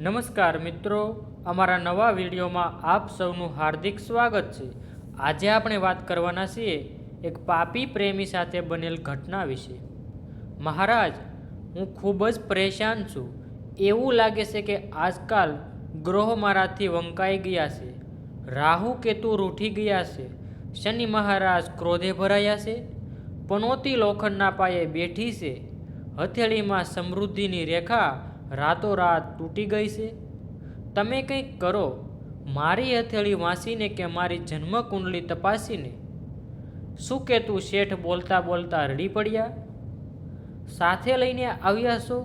નમસ્કાર મિત્રો, અમારા નવા વિડીયોમાં આપ સૌનું હાર્દિક સ્વાગત છે. આજે આપણે વાત કરવાના છીએ એક પાપી પ્રેમી સાથે બનેલ ઘટના વિશે. મહારાજ, હું ખૂબ જ પરેશાન છું. એવું લાગે છે કે આજકાલ ગ્રહો મારાથી વંકાઈ ગયા છે. રાહુ કેતુ રૂઠી ગયા છે. શનિ મહારાજ ક્રોધે ભરાયા છે. પનોતી લોખંડના પાયે બેઠી છે. હથેળીમાં સમૃદ્ધિની રેખા રાતોરાત તૂટી ગઈ છે? તમે કંઈક કરો. મારી હથેળી વાંચીને કે મારી જન્મ કુંડલી તપાસીને? શું કે તું શેઠ બોલતા બોલતા રડી પડ્યા? સાથે લઈને આવ્યા છો?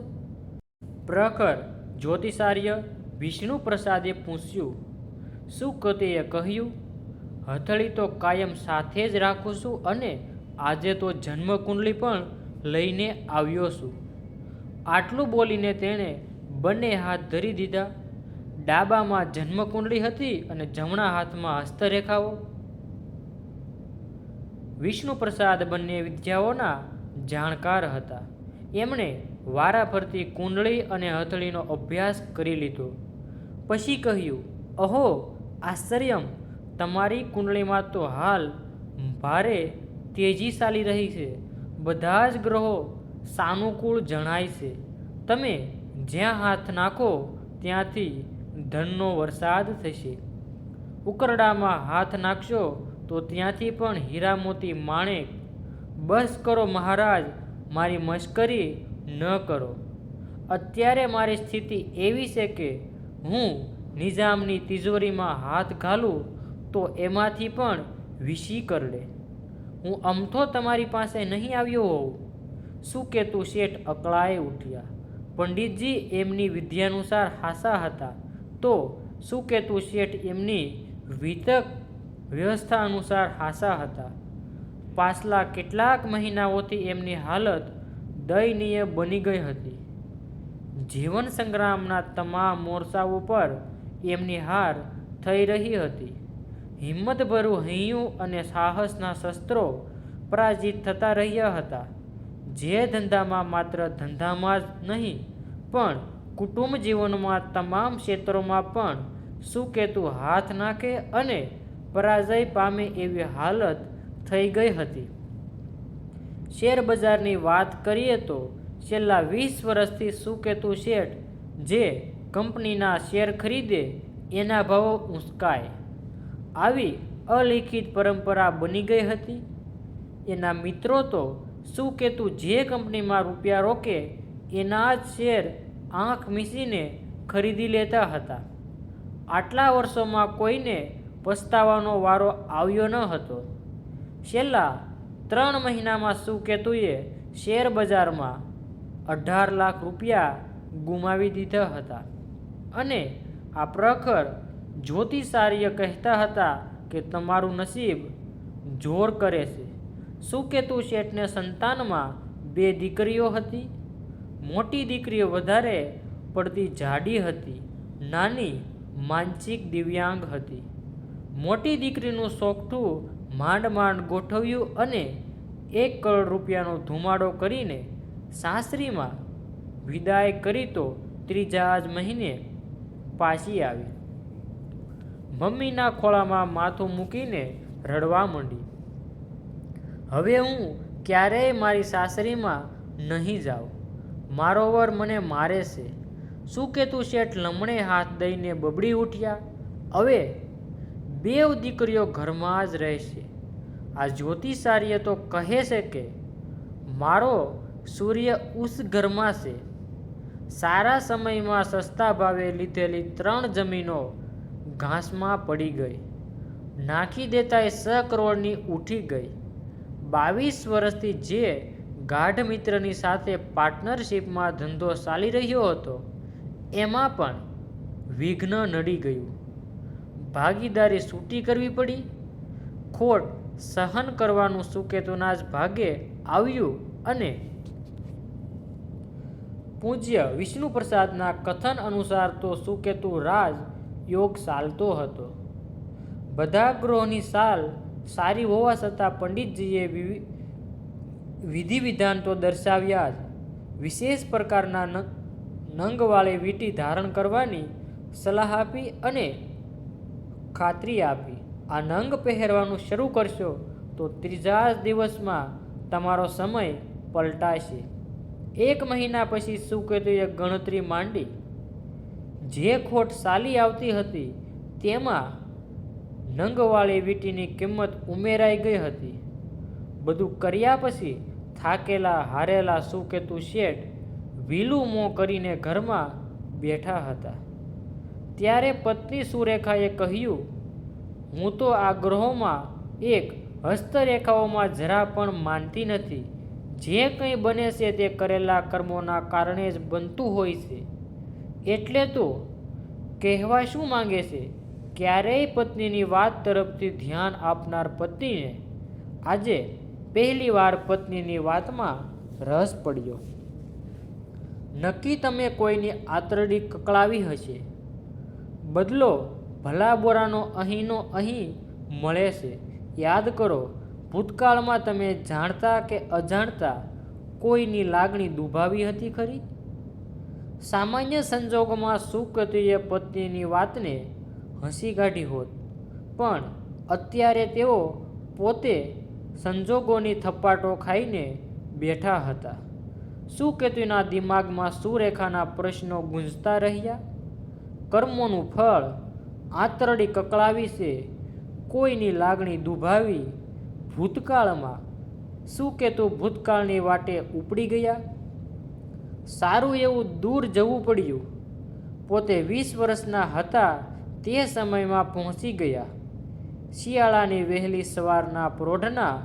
પ્રખર જ્યોતિષાર્ય વિષ્ણુ પ્રસાદે પૂછ્યું, શું કતેએ કહ્યું? હથળી તો કાયમ સાથે જ રાખું છું અને આજે તો જન્મ કુંડલી પણ લઈને આવ્યો છું. આટલું બોલીને તેણે બંને હાથ ધરી દીધા. ડાબામાં જન્મકુંડળી હતી અને જમણા હાથમાં હસ્તરેખાઓ. વિષ્ણુ પ્રસાદ બંને વિદ્યાઓના જાણકાર હતા. એમણે વારાફરતી કુંડળી અને હથળીનો અભ્યાસ કરી લીધો. પછી કહ્યું, અહો, આશ્ચર્યમ! તમારી કુંડળીમાં તો હાલ ભારે તેજી ચાલી રહી છે. બધા જ ગ્રહો સાનુકૂળ જણાય છે. તમે જ્યાં હાથ નાખો ત્યાંથી ધનનો વરસાદ થશે. ઉકરડામાં હાથ નાખશો તો ત્યાંથી પણ હીરા મોતી માણેક બસ કરો મહારાજ, મારી મશ્કરી ન કરો. અત્યારે મારી સ્થિતિ એવી છે કે હું નિઝામની તિજોરીમાં હાથ ઘાલું તો એમાંથી પણ વીસી કરડે હું અમથો તમારી પાસે નહીં આવ્યો હોઉં. શું કે તું શેઠ? અકળાએ ઉઠ્યા. પંડિતજી એમની વિદ્યાનુસાર હાસા હતા. તો કે શેઠ? એમની વિતક વ્યવસ્થા અનુસાર હાસા હતા. પાછલા કેટલાક મહિનાઓથી એમની હાલત દયનીય બની ગઈ હતી. જીવન સંગ્રામના તમામ મોરસાઓ પર એમની હાર થઈ રહી હતી. હિંમતભરું હૈયું અને સાહસના શસ્ત્રો પરાજિત થતા રહ્યા હતા. જે ધંધામાં માત્ર ધંધામાં જ નહીં, પણ કુટુંબ જીવનમાં તમામ ક્ષેત્રોમાં પણ સુકેતુ હાથ નાખે અને પરાજય પામે એવી હાલત થઈ ગઈ હતી. શેર બજારની વાત કરીએ તો છેલ્લા વીસ વર્ષથી સુકેતુ શેઠ જે કંપનીના શેર ખરીદે એના ભાવો ઊંચકાય આવી અલિખિત પરંપરા બની ગઈ હતી. એના મિત્રો તો શું કે તું જે કંપનીમાં રૂપિયા રોકે, એના જ શેર આંખ મીસીને ખરીદી લેતા હતા. આટલા વર્ષોમાં કોઈને પસ્તાવાનો વારો આવ્યો ન હતો. છેલ્લા ત્રણ મહિનામાં શું શેર બજારમાં અઢાર લાખ રૂપિયા ગુમાવી દીધા હતા. અને આ પ્રખર જ્યોતિષાર્ય કહેતા હતા કે તમારું નસીબ જોર કરે છે. સુકેતુ શેઠને સંતાનમાં બે દીકરીઓ હતી. મોટી દીકરીઓ વધારે પડતી જાડી હતી. નાની માનસિક દિવ્યાંગ હતી. મોટી દીકરીનું સોગઠું માંડ માંડ ગોઠવ્યું અને એક કરોડ રૂપિયાનો ધુમાડો કરીને સાસરીમાં વિદાય કરી તો ત્રીજા જ મહિને પાછી આવી. મમ્મીના ખોળામાં માથું મૂકીને રડવા માંડી. હવે હું ક્યારેય મારી સાસરીમાં નહીં જાઉં. મારો વર મને મારે છે. શું કે તું શેઠ લમણે હાથ દઈને બબડી ઉઠ્યા? હવે બેવ દીકરીઓ ઘરમાં જ રહેશે. આ જ્યોતિષાર્ય તો કહે છે કે મારો સૂર્ય ઉસ ઘરમાં છે. સારા સમયમાં સસ્તા ભાવે લીધેલી ત્રણ જમીનો ઘાસમાં પડી ગઈ. નાખી દેતાય સ કરોડની ઉઠી ગઈ. બાવીસ વર્ષથી જે ગાઢ મિત્રની સાથે પાર્ટનરશિપમાં ધંધો ચાલી રહ્યો હતો, એમાં પણ વિઘ્ન નડી ગયું. ભાગીદારી છૂટી કરવી પડી. ખોટ સહન કરવાનું સુકેતુના જ ભાગે આવ્યું અને પૂજ્ય વિષ્ણુ પ્રસાદના કથન અનુસાર તો સુકેતુ રાજ યોગ ચાલતો હતો. બધા ગ્રહોની સાલ સારી હોવા છતાં પંડિતજીએ વિધિ વિધાન તો દર્શાવ્યા જ. વિશેષ પ્રકારના નંગવાળી વીંટી ધારણ કરવાની સલાહ આપી અને ખાતરી આપી. આ નંગ પહેરવાનું શરૂ કરશો તો ત્રીજા દિવસમાં તમારો સમય પલટાશે. એક મહિના પછી સુકેતુએ ગણતરી માંડી. જે ખોટ ચાલી આવતી હતી તેમાં નંગવાળી વીંટીની કિંમત ઉમેરાઈ ગઈ હતી. બધું કર્યા પછી થાકેલા હારેલા સુકેતુ શેઠ વીલું મોં કરીને ઘરમાં બેઠા હતા. ત્યારે પત્ની સુરેખાએ કહ્યું, હું તો આ ગ્રહોમાં એક હસ્તરેખાઓમાં જરા પણ માનતી નથી. જે કંઈ બને છે તે કરેલા કર્મોના કારણે જ બનતું હોય છે. એટલે તો કહેવા શું માંગે છે? ક્યારેય પત્નીની વાત તરફથી ધ્યાન આપનાર પતિને આજે પહેલીવાર પત્નીની વાતમાં રસ પડ્યો. નક્કી તમે કોઈની આતરડી કકળાવી હશે? બદલો ભલાબોરાનો અહીંનો અહીં મળે છે. યાદ કરો, ભૂતકાળમાં તમે જાણતા કે અજાણતા કોઈની લાગણી દુભાવી હતી ખરી? સામાન્ય સંજોગોમાં સુકતીએ પત્નીની વાતને હસી કાઢી હોત. પણ અત્યારે તેઓ પોતે સંજોગોની થપ્પાટો ખાઈને બેઠા હતા. સુકેતુના દિમાગમાં સુરેખાના પ્રશ્નો ગુંજતા રહ્યા? કર્મોનું ફળ આંતરડી કકળાવી છે, કોઈની લાગણી દુભાવી ભૂતકાળમાં. સુકેતુ ભૂતકાળની વાટે ઉપડી ગયા? સારું એવું દૂર જવું પડ્યું. પોતે વીસ વર્ષના હતા તે સમયમાં પહોંચી ગયા. શિયાળાની વહેલી સવારના પ્રોઢના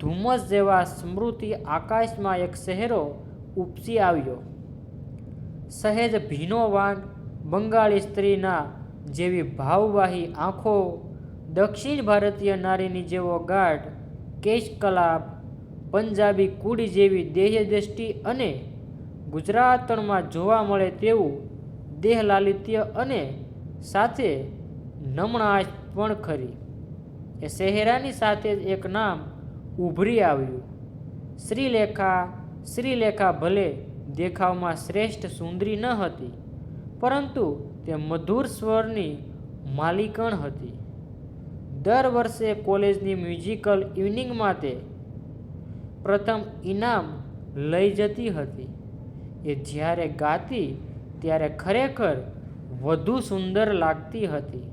ધુમ્મસ જેવા સ્મૃતિ આકાશમાં એક શહેરો ઉપસી આવ્યો. સહેજ ભીનો વાન બંગાળી સ્ત્રીના જેવી ભાવવાહી આંખો, દક્ષિણ ભારતીય નારીની જેવો ગાઢ કેશકલાપ પંજાબી કુડી જેવી દેહદ્રષ્ટિ અને ગુજરાતણમાં જોવા મળે તેવું દેહલાલિત્ય અને સાથે નમણાશ પણ ખરી. એ શહેરાની સાથે જ એક નામ ઉભરી આવ્યું. શ્રીલેખા શ્રીલેખા ભલે દેખાવમાં શ્રેષ્ઠ સુંદરી ન હતી, પરંતુ તે મધુર સ્વરની માલિકણ હતી. દર વર્ષે કોલેજની મ્યુઝિકલ ઇવનિંગમાં તે પ્રથમ ઇનામ લઈ જતી હતી. એ જ્યારે ગાતી, ત્યારે ખરેખર વધુ સુંદર લાગતી હતી.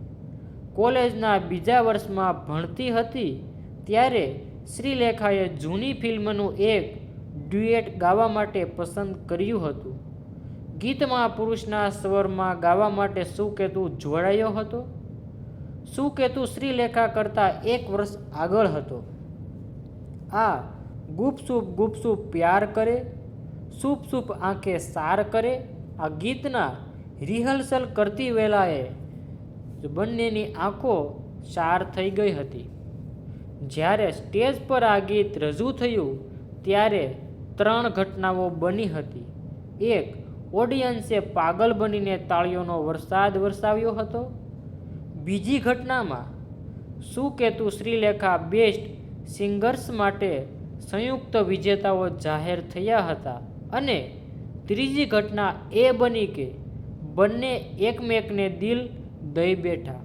કોલેજના બીજા વર્ષમાં ભણતી હતી ત્યારે શ્રીલેખાએ જૂની ફિલ્મનું એક ડ્યુએટ ગાવા માટે પસંદ કર્યું હતું. ગીતમાં પુરુષના સ્વરમાં ગાવા માટે સુકેતુ જોડાયો હતો. સુકેતુ શ્રીલેખા કરતાં એક વર્ષ આગળ હતો. આ ગુપસુપ ગુપસુપ પ્યાર કરે, સુપ સુપ આંખે સાર કરે, આ ગીતના રિહર્સલ કરતી વેળાએ બંનેની આંખો સાર થઈ ગઈ હતી. જ્યારે સ્ટેજ પર આ ગીત રજૂ થયું, ત્યારે ત્રણ ઘટનાઓ બની હતી. એક, ઓડિયન્સે પાગલ બનીને તાળીઓનો વરસાદ વરસાવ્યો હતો. બીજી ઘટનામાં સુકેતુ શ્રીલેખા બેસ્ટ સિંગર્સ માટે સંયુક્ત વિજેતાઓ જાહેર થયા હતા? અને ત્રીજી ઘટના એ બની કે બંને એકમેકને દિલ દઈ બેઠા.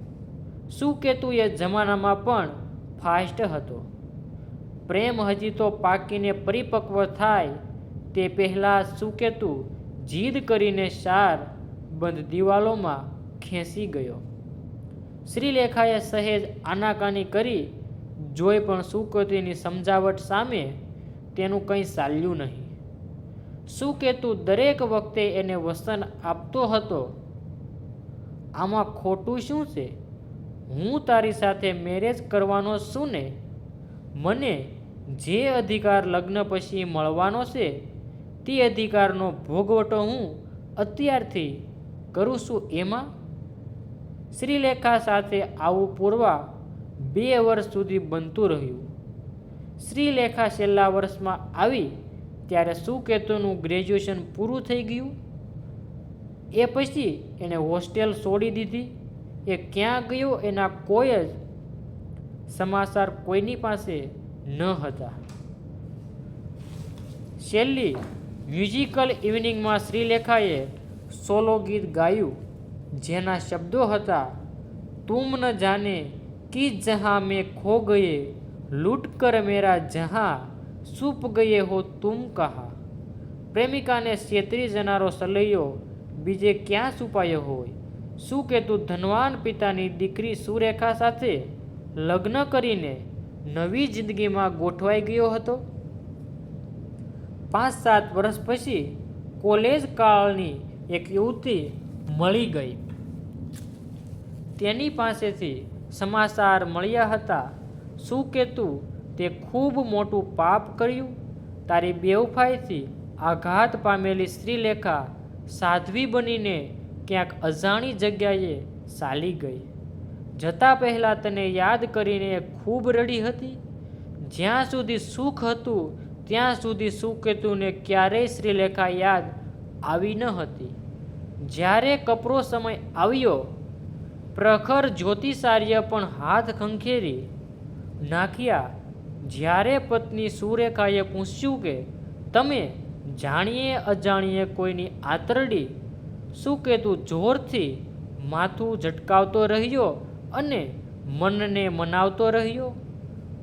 સુકેતુ એ જમાનામાં પણ ફાસ્ટ હતો? પ્રેમ હજી તો પાકીને પરિપક્વ થાય તે પહેલાં સુકેતુ જીદ કરીને સાર બંધ દિવાલોમાં ખેંચી ગયો? શ્રીલેખાએ સહેજ આનાકાની કરી, જોઈ પણ સુકેતુની સમજાવટ સામે તેનું કંઈ ચાલ્યું નહીં. સુકેતુ દરેક વખતે એને વસન આપતો હતો? આમાં ખોટું શું છે? હું તારી સાથે મેરેજ કરવાનો છું ને? મને જે અધિકાર લગ્ન પછી મળવાનો છે, તે અધિકારનો ભોગવટો હું અત્યારથી કરું છું એમાં? શ્રીલેખા સાથે આવું પૂરવા બે વર્ષ સુધી બનતું રહ્યું. શ્રીલેખા છેલ્લા વર્ષમાં આવી ત્યારે સુકેતુનું ગ્રેજ્યુએશન પૂરું થઈ ગયું? એ પછી એણે હોસ્ટેલ છોડી દીધી. એ ક્યાં ગયો એના કોઈ જ સમાચાર કોઈની પાસે ન હતા. છેલ્લી મ્યુઝિકલ ઇવનિંગમાં શ્રીલેખાએ સોલો ગીત ગાયું. જેના શબ્દો હતા તુમ ન જાને કિસ જહાં મેં ખો ગયે લૂટ કર મેરા જહાં સૂપ ગયે હો તુમ કહા પ્રેમિકાને છેતરી જનારો સલૈયો, બીજે ક્યાં છુપાયો હોય? શું કે તું ધનવાન પિતાની દીકરી સુરેખા સાથે લગ્ન કરીને નવી જિંદગીમાં ગોઠવાઈ ગયો હતો? પાંચ સાત વર્ષ પછી કોલેજ કાળની એક યુવતી મળી ગઈ. તેની પાસેથી સમાચાર મળ્યા હતા. શું કે તું તે ખૂબ મોટું પાપ કર્યું. તારી બેવફાઈથી આઘાત પામેલી શ્રીલેખા સાધ્વી બનીને ક્યાંક અજાણી જગ્યાએ ચાલી ગઈ. જતાં પહેલાં તને યાદ કરીને ખૂબ રડી હતી. જ્યાં સુધી સુખ હતું, ત્યાં સુધી સુકેતુને ક્યારેય શ્રીલેખા યાદ આવી ન હતી. જ્યારે કપરો સમય આવ્યો, પ્રખર જ્યોતિષાર્ય પણ હાથ ખંખેરી, નાખ્યા જ્યારે પત્ની સુરેખાએ પૂછ્યું કે, તમે જાણીએ અજાણીએ કોઈની આતરડી? શું કે તું જોરથી માથું ઝટકાવતો રહ્યો અને મનને મનાવતો રહ્યો?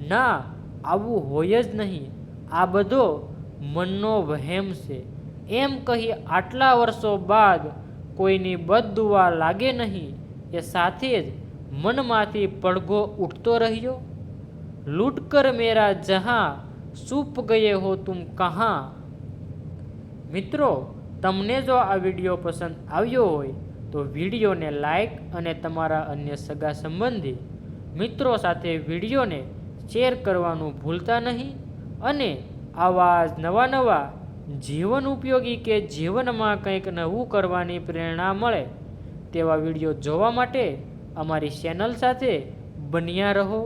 ના, આવું હોય જ નહીં. આ બધો મનનો વહેમ છે. એમ કહી આટલા વર્ષો બાદ કોઈની બદદુઆ લાગે નહીં. એ સાથે જ મનમાંથી પડઘો ઉઠતો રહ્યો. લૂટ कर મેરા જહાં, સૂપ ગયે હો તુમ કહાં? મિત્રો, તમને જો આ વીડિયો પસંદ આવ્યો હોય, તો વિડીયોને લાઈક અને તમારા અન્ય સગા સંબંધી મિત્રો સાથે વિડીયોને શેર કરવાનું ભૂલતા નહીં અને આવા નવા નવા જીવન ઉપયોગી કે જીવનમાં કંઈક નવું કરવાની પ્રેરણા મળે તેવા વીડિયો જોવા માટે અમારી ચેનલ સાથે બન્યા રહો.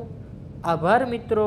આભાર મિત્રો.